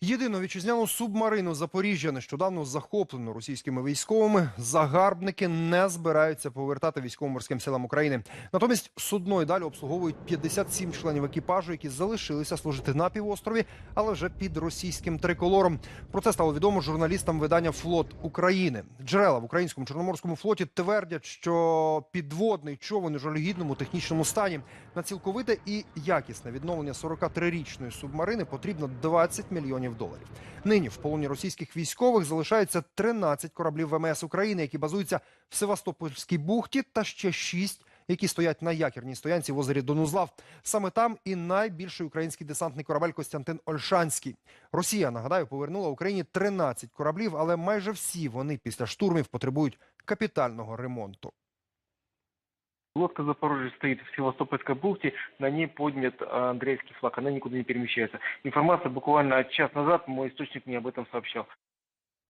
Єдину вітчизняну субмарину Запоріжжя нещодавно захоплену російськими військовими. Загарбники не збираються повертати військово-морським силам України. Натомість судно й далі обслуговують 57 членів екіпажу, які залишилися служити на півострові, але вже під російським триколором. Про це стало відомо журналістам видання Флот України. Джерела в українському чорноморському флоті твердять, що підводний човен у жалюгідному технічному стані на цілковите і якісне відновлення 43-річної субмарини потрібно 20 мільйонів доларів. Нині в полоні російських військових залишається 13 кораблів ВМС України, які базуються в Севастопольській бухті, та ще 6, які стоять на якірній стоянці в озері Донузлав. Саме там і найбільший український десантний корабель Костянтин Ольшанський. Росія, нагадаю, повернула Україні 13 кораблів, але майже всі вони після штурмів потребують капітального ремонту. Лодка Запорожье стоит в Севастопольской бухте, на ней поднят э, Андреевский флаг, она никуда не перемещается. Информация буквально час назад, мой источник мне об этом сообщал.